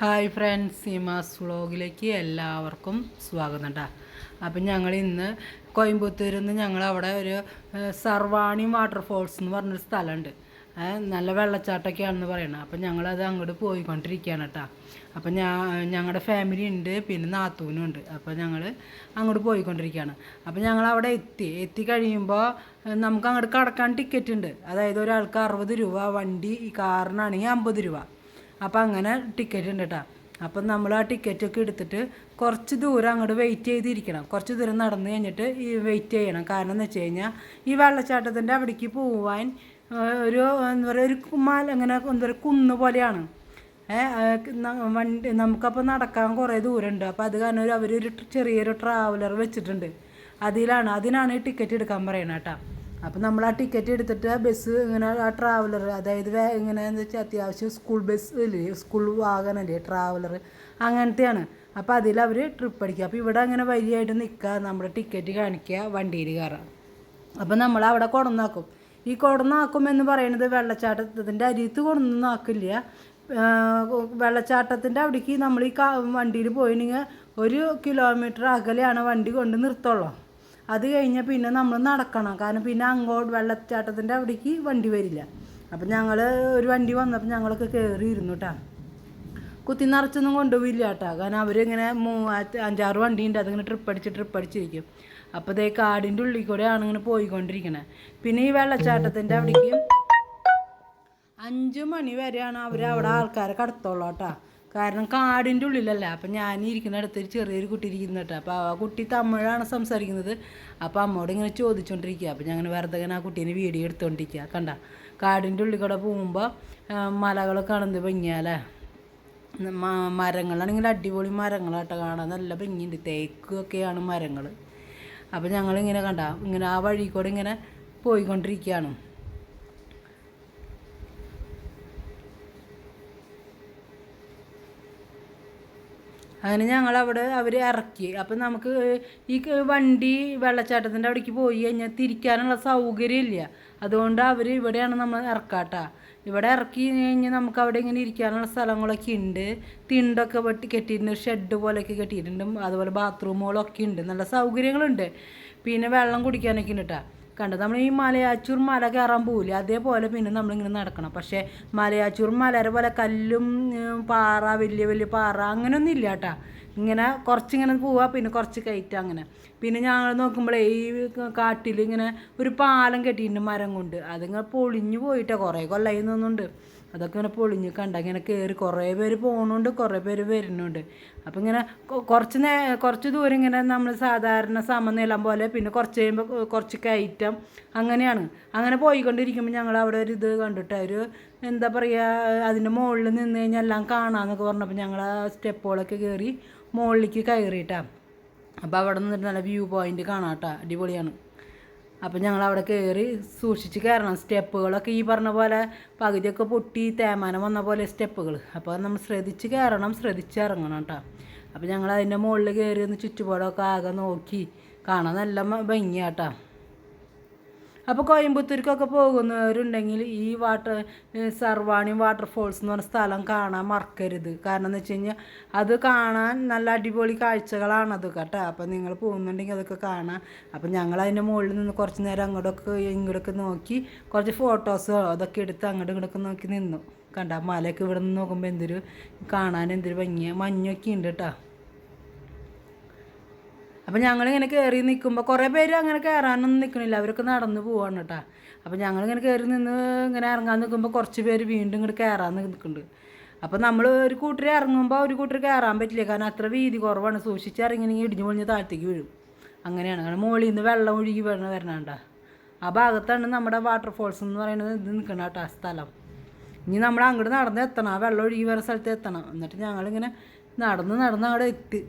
Hi friends Seemas വ്ളോഗിലേക്ക് എല്ലാവർക്കും സ്വാഗതം കേട്ടോ അപ്പം ഞങ്ങൾ ഇന്ന് കോയമ്പത്തൂരിൽ നിന്ന് ഞങ്ങൾ അവിടെ ഒരു സർവാണി വാട്ടർഫോൾസ് എന്ന് പറഞ്ഞൊരു സ്ഥലമുണ്ട്. നല്ല വെള്ളച്ചാട്ടമൊക്കെയാണെന്ന് പറയണം. അപ്പം ഞങ്ങളത് അങ്ങോട്ട് പോയിക്കൊണ്ടിരിക്കുകയാണ് കേട്ടോ അപ്പം ഞാൻ ഞങ്ങളുടെ ഫാമിലി ഉണ്ട് പിന്നെ നാത്തൂനും ഉണ്ട്. അപ്പോൾ ഞങ്ങൾ അങ്ങോട്ട് പോയിക്കൊണ്ടിരിക്കുകയാണ്. അപ്പം ഞങ്ങൾ അവിടെ എത്തി. എത്തി കഴിയുമ്പോൾ നമുക്ക് അങ്ങോട്ട് കടക്കാൻ ടിക്കറ്റ് ഉണ്ട്. അതായത് ഒരാൾക്ക് അറുപത് രൂപ വണ്ടി കാറിനാണെങ്കിൽ അമ്പത് രൂപ. അപ്പം അങ്ങനെ ടിക്കറ്റ് ഉണ്ട് കേട്ടോ അപ്പം നമ്മൾ ആ ടിക്കറ്റൊക്കെ എടുത്തിട്ട് കുറച്ച് ദൂരം അങ്ങോട്ട് വെയിറ്റ് ചെയ്തിരിക്കണം. കുറച്ച് ദൂരം നടന്ന് കഴിഞ്ഞിട്ട് ഈ വെയിറ്റ് ചെയ്യണം. കാരണം എന്ന് വെച്ച് കഴിഞ്ഞാൽ ഈ വെള്ളച്ചാട്ടത്തിന്റെ അവിടേക്ക് പോവാൻ ഒരു എന്താ പറയുക ഒരു കുമാൽ അങ്ങനെ എന്താ പറയുക കുന്ന് പോലെയാണ്. വണ്ടി നമുക്കപ്പോൾ നടക്കാൻ കുറേ ദൂരമുണ്ട്. അപ്പോൾ അത് കാരണം ഒരു അവരൊരു ചെറിയൊരു ട്രാവലർ വെച്ചിട്ടുണ്ട്. അതിലാണ് അതിനാണ് ഈ ടിക്കറ്റ് എടുക്കാൻ പറയണേട്ടാ അപ്പം നമ്മൾ ആ ടിക്കറ്റ് എടുത്തിട്ട് ബസ് ഇങ്ങനെ ആ ട്രാവലർ അതായത് വേ വെച്ചാൽ അത്യാവശ്യം സ്കൂൾ ബസ് ഇല്ലേ? സ്കൂൾ വാഹനമല്ലേ ട്രാവലർ അങ്ങനത്തെയാണ്. അപ്പോൾ അതിൽ അവർ ട്രിപ്പ് അടിക്കുക അപ്പോൾ ഇവിടെ അങ്ങനെ വരിയായിട്ട് നിൽക്കുക നമ്മുടെ ടിക്കറ്റ് കാണിക്കുക വണ്ടിയിൽ കയറാം അപ്പം നമ്മൾ അവിടെ കൊടന്നാക്കും. ഈ കൊടന്നാക്കും എന്ന് പറയുന്നത് വെള്ളച്ചാട്ടത്തിന്റെ അരിയത്ത് ആക്കില്ല. വെള്ളച്ചാട്ടത്തിന്റെ അവിടേക്ക് നമ്മൾ ഈ വണ്ടിയിൽ പോയിണെങ്കിൽ ഒരു കിലോമീറ്റർ അകലെയാണ് വണ്ടി കൊണ്ട് നിർത്തുള്ളൂ. അത് കഴിഞ്ഞാൽ പിന്നെ നമ്മൾ നടക്കണം. കാരണം പിന്നെ അങ്ങോട്ട് വെള്ളച്ചാട്ടത്തിന്റെ അവിടേക്ക് വണ്ടി വരില്ല. അപ്പം ഞങ്ങൾ ഒരു വണ്ടി വന്നപ്പോൾ ഞങ്ങളൊക്കെ കയറി ഇരുന്നു കേട്ടോ കുത്തി നിറച്ചൊന്നും കൊണ്ടുപോയില്ല കേട്ടോ കാരണം അവരിങ്ങനെ മൂ അഞ്ചാറ് വണ്ടി ഉണ്ട് അതിങ്ങനെ ട്രിപ്പ് അടിച്ച് ട്രിപ്പ് അടിച്ചിരിക്കും. അപ്പോൾ ഇതേ കാടിന്റെ ഉള്ളിൽ കൂടെയാണ് ഇങ്ങനെ പോയിക്കൊണ്ടിരിക്കണേ. പിന്നെ ഈ വെള്ളച്ചാട്ടത്തിന്റെ അവിടേക്ക് അഞ്ച് മണി വരെയാണ് അവർ അവിടെ ആൾക്കാരെ കടത്തുള്ളൂ കേട്ടോ കാരണം കാടിന്റെ ഉള്ളിലല്ല? അപ്പം ഞാൻ ഇരിക്കുന്ന അടുത്ത് ചെറിയൊരു കുട്ടി ഇരിക്കുന്ന കേട്ടോ. അപ്പോൾ ആ കുട്ടി തമിഴാണ് സംസാരിക്കുന്നത്. അപ്പോൾ അമ്മോട് ഇങ്ങനെ ചോദിച്ചുകൊണ്ടിരിക്കുക അപ്പോൾ ഞങ്ങൾ വെറുതെ ആ കുട്ടീനെ വീഡിയോ എടുത്തുകൊണ്ടിരിക്കുക കണ്ട? കാടിന്റെ ഉള്ളിൽ കൂടെ പോകുമ്പോൾ മലകളൊക്കെ കാണുന്നത് ഭംഗിയാലേ മരങ്ങളാണ് മരങ്ങളാണെങ്കിൽ അടിപൊളി മരങ്ങളാട്ടോ കാണാൻ. നല്ല ഭംഗിയുണ്ട്. തേക്കൊക്കെയാണ് മരങ്ങൾ അപ്പോൾ ഞങ്ങളിങ്ങനെ കണ്ട ഇങ്ങനെ ആ വഴി കൂടെ ഇങ്ങനെ പോയിക്കൊണ്ടിരിക്കുകയാണ് അങ്ങനെ ഞങ്ങൾ അവിടെ അവർ ഇറക്കി. അപ്പം നമുക്ക് ഈ വണ്ടി വെള്ളച്ചാട്ടത്തിന്റെ അവിടേക്ക് പോയി കഴിഞ്ഞാൽ തിരിക്കാനുള്ള സൗകര്യം ഇല്ല അതുകൊണ്ട് അവർ ഇവിടെയാണ് നമ്മൾ ഇറക്കാട്ട. ഇവിടെ ഇറക്കി കഴിഞ്ഞാൽ നമുക്ക് അവിടെ ഇങ്ങനെ ഇരിക്കാനുള്ള സ്ഥലങ്ങളൊക്കെ ഉണ്ട് തിണ്ടൊക്കെ വെട്ടി കെട്ടിയിട്ടുണ്ട്. ഷെഡ് പോലെയൊക്കെ കെട്ടിയിട്ടുണ്ട്. അതുപോലെ ബാത്റൂമുകളൊക്കെ ഉണ്ട് നല്ല സൗകര്യങ്ങളുണ്ട്. പിന്നെ വെള്ളം കുടിക്കാനൊക്കെ ഉണ്ട് കേട്ടോ കണ്ടത്. നമ്മൾ ഈ മലയാച്ചൂർ മല കയറാൻ പോവില്ല? അതേപോലെ പിന്നെ നമ്മളിങ്ങനെ നടക്കണം. പക്ഷേ മലയാച്ചൂർ മലരെ പോലെ കല്ലും പാറ വലിയ വലിയ പാറ അങ്ങനെയൊന്നും ഇല്ല കേട്ടാ. ഇങ്ങനെ കുറച്ചിങ്ങനെ പോവുക പിന്നെ കുറച്ച് കയറ്റുക അങ്ങനെ. പിന്നെ ഞങ്ങൾ നോക്കുമ്പോഴേ ഈ കാട്ടിൽ ഇങ്ങനെ ഒരു പാലം കെട്ടിയിട്ടുണ്ട് മരം കൊണ്ട്. അതിങ്ങനെ പൊളിഞ്ഞു പോയിട്ടാണ് കുറേ കൊല്ലായി തോന്നുന്നുണ്ട് അതൊക്കെ ഇങ്ങനെ പൊളിഞ്ഞ് കണ്ട ഇങ്ങനെ കയറി കുറേ പേര് പോകണുണ്ട് കുറേ പേര് വരുന്നുണ്ട്. അപ്പം ഇങ്ങനെ കുറച്ച് നേ കുറച്ച് ദൂരം ഇങ്ങനെ നമ്മൾ സാധാരണ സമനിലം പോലെ പിന്നെ കുറച്ച് കഴിയുമ്പോൾ കുറച്ച് കയറ്റം അങ്ങനെയാണ്. അങ്ങനെ പോയിക്കൊണ്ടിരിക്കുമ്പോൾ ഞങ്ങൾ അവിടെ ഒരു ഇത് കണ്ടിട്ട് ഒരു എന്താ പറയുക അതിന്റെ മുകളിൽ നിന്ന് കഴിഞ്ഞാൽ എല്ലാം കാണാമെന്നൊക്കെ പറഞ്ഞപ്പോൾ ഞങ്ങൾ ആ സ്റ്റെപ്പുകളൊക്കെ കയറി മുകളിലേക്ക് കയറിയിട്ടാണ് അപ്പോൾ അവിടെ നിന്നിട്ട് നല്ല വ്യൂ പോയിന്റ് കാണാം കേട്ടോ അടിപൊളിയാണ്. അപ്പം ഞങ്ങൾ അവിടെ കയറി സൂക്ഷിച്ച് കയറണം. സ്റ്റെപ്പുകളൊക്കെ ഈ പറഞ്ഞ പോലെ പകുതിയൊക്കെ പൊട്ടി തേമാനം വന്ന പോലെ സ്റ്റെപ്പുകൾ. അപ്പോൾ നമ്മൾ ശ്രദ്ധിച്ച് കയറണം ശ്രദ്ധിച്ച് ഇറങ്ങണം കേട്ടോ അപ്പോൾ ഞങ്ങൾ അതിന്റെ മുകളിൽ കയറി ഒന്ന് ചുറ്റുപാടൊക്കെ ആകെ നോക്കി കാണാൻ നല്ല ഭംഗിയാട്ടോ അപ്പോൾ കോയമ്പത്തൂർക്കൊക്കെ പോകുന്നവരുണ്ടെങ്കിൽ ഈ വാട്ടർ സർവാണി വാട്ടർഫോൾസ് എന്ന് പറഞ്ഞ സ്ഥലം കാണാൻ മറക്കരുത്. കാരണം എന്ന് വെച്ച് കഴിഞ്ഞാൽ അത് കാണാൻ നല്ല അടിപൊളി കാഴ്ചകളാണത് കേട്ടോ. അപ്പോൾ നിങ്ങൾ പോകുന്നുണ്ടെങ്കിൽ അതൊക്കെ കാണാം. അപ്പോൾ ഞങ്ങൾ അതിന്റെ മുകളിൽ നിന്ന് കുറച്ച് നേരം അങ്ങോട്ടൊക്കെ ഇങ്ങോട്ടൊക്കെ നോക്കി കുറച്ച് ഫോട്ടോസോ അതൊക്കെ എടുത്ത് അങ്ങോട്ടും ഇങ്ങോട്ടൊക്കെ നോക്കി നിന്നു. കണ്ട? മലയൊക്കെ ഇവിടെ നിന്ന് നോക്കുമ്പോൾ എന്തൊരു കാണാൻ എന്തൊരു ഭംഗിയാണ് മഞ്ഞൊക്കെ ഉണ്ട് കേട്ടോ. അപ്പം ഞങ്ങളിങ്ങനെ കയറി നിൽക്കുമ്പോൾ കുറേ പേര് അങ്ങനെ കയറാനൊന്നും നിൽക്കണില്ല അവരൊക്കെ നടന്നു പോവാണ് കേട്ടോ അപ്പം ഞങ്ങളിങ്ങനെ കയറി നിന്ന് ഇങ്ങനെ ഇറങ്ങാൻ നിൽക്കുമ്പോൾ കുറച്ച് പേര് വീണ്ടും ഇങ്ങോട്ട് കയറാൻ നിൽക്കുന്നുണ്ട് അപ്പം നമ്മൾ ഒരു കൂട്ടർ ഇറങ്ങുമ്പോൾ ഒരു കൂട്ടർ കയറാൻ പറ്റില്ല. കാരണം അത്ര വീതി കുറവാണ്. സൂക്ഷിച്ച് ഇറങ്ങിനെങ്കിൽ ഇടിഞ്ഞു പൊളിഞ്ഞ് താഴത്തേക്ക് വീഴും. അങ്ങനെയാണ്. അങ്ങനെ മുകളിൽ നിന്ന് വെള്ളം ഒഴുകി വരണ വരണണ്ട ആ ഭാഗത്താണ് നമ്മുടെ വാട്ടർഫോൾസ് എന്ന് പറയുന്നത് ഇത് നിൽക്കണം കേട്ടോ സ്ഥലം. ഇനി നമ്മൾ അങ്ങോട്ട് നടന്ന് എത്തണം. ആ വെള്ളം ഒഴുകി വരുന്ന സ്ഥലത്ത് എത്തണം. എന്നിട്ട് ഞങ്ങളിങ്ങനെ നടന്ന് നടന്ന് അവിടെ എത്തി.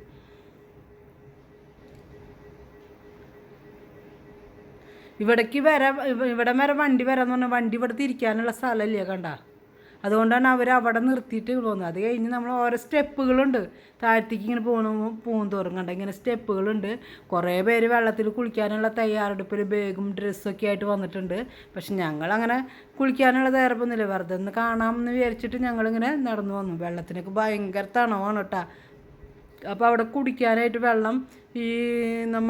ഇവിടേക്ക് വരാൻ ഇവിടെ വരെ വണ്ടി വരാമെന്ന് പറഞ്ഞാൽ വണ്ടി ഇവിടെ തിരിക്കാനുള്ള സ്ഥലമില്ല കണ്ട. അതുകൊണ്ടാണ് അവർ അവിടെ നിർത്തിയിട്ട് പോകുന്നത് അത് കഴിഞ്ഞ് നമ്മൾ ഓരോ സ്റ്റെപ്പുകളുണ്ട്. താഴത്തേക്ക് ഇങ്ങനെ പോകണ പോകും തോറും കണ്ട. ഇങ്ങനെ സ്റ്റെപ്പുകളുണ്ട്. കുറേ പേര് വെള്ളത്തിൽ കുളിക്കാനുള്ള തയ്യാറെടുപ്പിൽ ബാഗും ഡ്രസ്സൊക്കെ ആയിട്ട് വന്നിട്ടുണ്ട്. പക്ഷെ ഞങ്ങളങ്ങനെ കുളിക്കാനുള്ള തയ്യാറെടുപ്പൊന്നുമില്ല. വെറുതെ ഒന്ന് കാണാമെന്ന് വിചാരിച്ചിട്ട് ഞങ്ങളിങ്ങനെ നടന്നു വന്നു. വെള്ളത്തിനൊക്കെ ഭയങ്കര തണവാണ് കേട്ടോ അപ്പോൾ അവിടെ കുടിക്കാനായിട്ട് വെള്ളം ഈ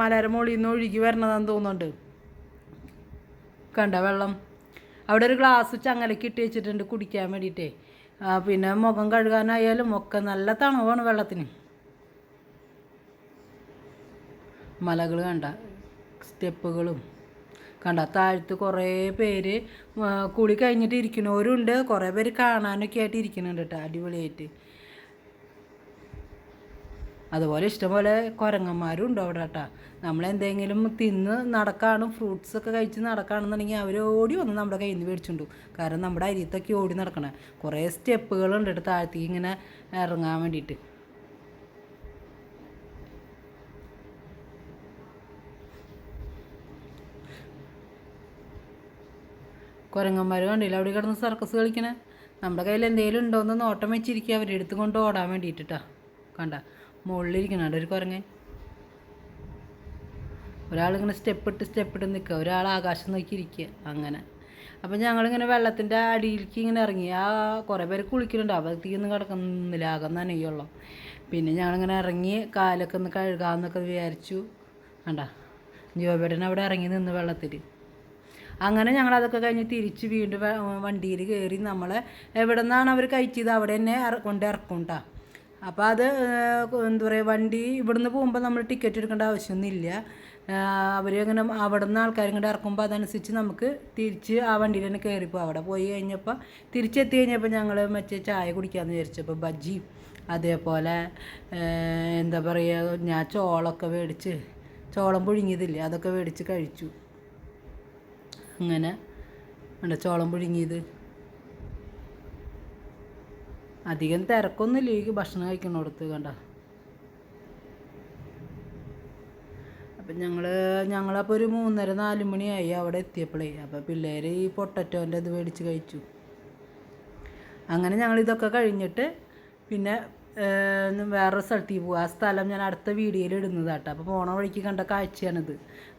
മലര മുകളിൽ നിന്ന് ഒഴുകി വരണതാന്ന് തോന്നുന്നുണ്ട്. കണ്ട വെള്ളം. അവിടെ ഒരു ഗ്ലാസ് ചങ്ങലയ്ക്ക് ഇട്ട് വെച്ചിട്ടുണ്ട് കുടിക്കാൻ വേണ്ടിയിട്ടേ. പിന്നെ മുഖം കഴുകാനായാലും ഒക്കെ നല്ല തണുവാണ് വെള്ളത്തിന്. മലകൾ കണ്ട സ്റ്റെപ്പുകളും കണ്ട. താഴത്ത് കുറേ പേര് കുളി കഴിഞ്ഞിട്ട് ഇരിക്കുന്നവരുണ്ട് കുറേ പേര് കാണാനൊക്കെ ആയിട്ട് ഇരിക്കുന്നുണ്ട് കേട്ടോ അടിപൊളിയായിട്ട്. അതുപോലെ ഇഷ്ടംപോലെ കുരങ്ങന്മാരും ഉണ്ട് അവിടെ കേട്ടോ നമ്മളെന്തെങ്കിലും തിന്ന് നടക്കാണ് ഫ്രൂട്ട്സ് ഒക്കെ കഴിച്ച് നടക്കുകയാണെന്നുണ്ടെങ്കിൽ അവർ ഓടി വന്ന് നമ്മുടെ കയ്യിൽ നിന്ന് മേടിച്ചുണ്ടു കാരണം നമ്മുടെ അരിയത്തൊക്കെ ഓടി നടക്കണേ. കുറേ സ്റ്റെപ്പുകളുണ്ട് കേട്ടോ താഴ്ത്തി ഇങ്ങനെ ഇറങ്ങാൻ വേണ്ടിയിട്ട്. കുരങ്ങന്മാർ കണ്ടില്ല അവിടെ കിടന്ന് സർക്കസ് കളിക്കണേ? നമ്മുടെ കയ്യിൽ എന്തെങ്കിലും ഉണ്ടോയെന്ന് നോട്ടം വെച്ചിരിക്കുക. അവരെടുത്ത് കൊണ്ട് ഓടാൻ വേണ്ടിയിട്ടാ കണ്ട? മുകളിലിരിക്കണം. അവിടെ ഒരു കുരങ്ങൻ ഒരാളിങ്ങനെ സ്റ്റെപ്പ് ഇട്ട് സ്റ്റെപ്പ് ഇട്ട് നിൽക്കുക. ഒരാൾ ആകാശം നോക്കി ഇരിക്കുക. അങ്ങനെ. അപ്പം ഞങ്ങളിങ്ങനെ വെള്ളത്തിന്റെ അടിയിലേക്ക് ഇങ്ങനെ ഇറങ്ങി. ആ കുറേ പേര് കുളിക്കുന്നുണ്ട്. അവധിക്കൊന്നും കിടക്കുന്നില്ല. ആകം നനയുള്ളൂ. പിന്നെ ഞങ്ങളിങ്ങനെ ഇറങ്ങി കാലൊക്കെ ഒന്ന് കഴുകാമെന്നൊക്കെ വിചാരിച്ചു. കണ്ട? ജോബേട്ടൻ അവിടെ ഇറങ്ങി നിന്ന് വെള്ളത്തിൽ അങ്ങനെ ഞങ്ങൾ അതൊക്കെ കഴിഞ്ഞ് തിരിച്ച് വീണ്ടും വണ്ടിയിൽ കയറി നമ്മളെ എവിടെ നിന്നാണ് അവർ കഴിച്ചത് അവിടെ തന്നെ കൊണ്ട് ഇറക്കും കേട്ടോ അപ്പോൾ അത് എന്താ പറയുക വണ്ടി ഇവിടുന്ന് പോകുമ്പോൾ നമ്മൾ ടിക്കറ്റ് എടുക്കേണ്ട ആവശ്യമൊന്നുമില്ല. അവർ അങ്ങനെ അവിടെ നിന്ന് ആൾക്കാരും കൂടെ ഇറക്കുമ്പോൾ അതനുസരിച്ച് നമുക്ക് തിരിച്ച് ആ വണ്ടിയിൽ തന്നെ കയറിപ്പോൾ അവിടെ പോയി കഴിഞ്ഞപ്പോൾ തിരിച്ചെത്തി കഴിഞ്ഞപ്പോൾ ഞങ്ങൾ മറ്റേ ചായ കുടിക്കാമെന്ന് വിചാരിച്ചപ്പോൾ ബജ്ജി അതേപോലെ എന്താ പറയുക ഞാൻ ചോളമൊക്കെ മേടിച്ച് ചോളം പുഴുങ്ങിയതില്ലേ അതൊക്കെ മേടിച്ച് കഴിച്ചു. അങ്ങനെ ഉണ്ട് ചോളം പുഴുങ്ങിയത്. അധികം തിരക്കൊന്നുമില്ല ഈ ഭക്ഷണം കഴിക്കണോടത്ത് കണ്ട? അപ്പം ഞങ്ങൾ ഞങ്ങളപ്പോൾ ഒരു മൂന്നര നാല് മണിയായി അവിടെ എത്തിയപ്പോഴേ അപ്പോൾ പിള്ളേർ ഈ പൊട്ടറ്റോന്റെ ഇത് മേടിച്ച് കഴിച്ചു. അങ്ങനെ ഞങ്ങൾ ഇതൊക്കെ കഴിഞ്ഞിട്ട് പിന്നെ വേറൊരു സ്ഥലത്തേക്ക് പോകും ആ സ്ഥലം ഞാൻ അടുത്ത വീഡിയോയിൽ ഇടുന്നതാട്ടോ അപ്പോൾ പോണ വഴിക്ക് കണ്ട കാഴ്ചയാണിത്.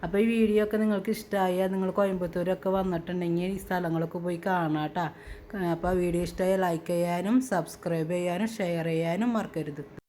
അപ്പോൾ ഈ വീഡിയോ ഒക്കെ നിങ്ങൾക്ക് ഇഷ്ടമായാൽ നിങ്ങൾ കോയമ്പത്തൂരൊക്കെ വന്നിട്ടുണ്ടെങ്കിൽ ഈ സ്ഥലങ്ങളൊക്കെ പോയി കാണാം കേട്ടോ അപ്പോൾ വീഡിയോ ഇഷ്ടമായ ലൈക്ക് ചെയ്യാനും സബ്സ്ക്രൈബ് ചെയ്യാനും ഷെയർ ചെയ്യാനും മറക്കരുത്.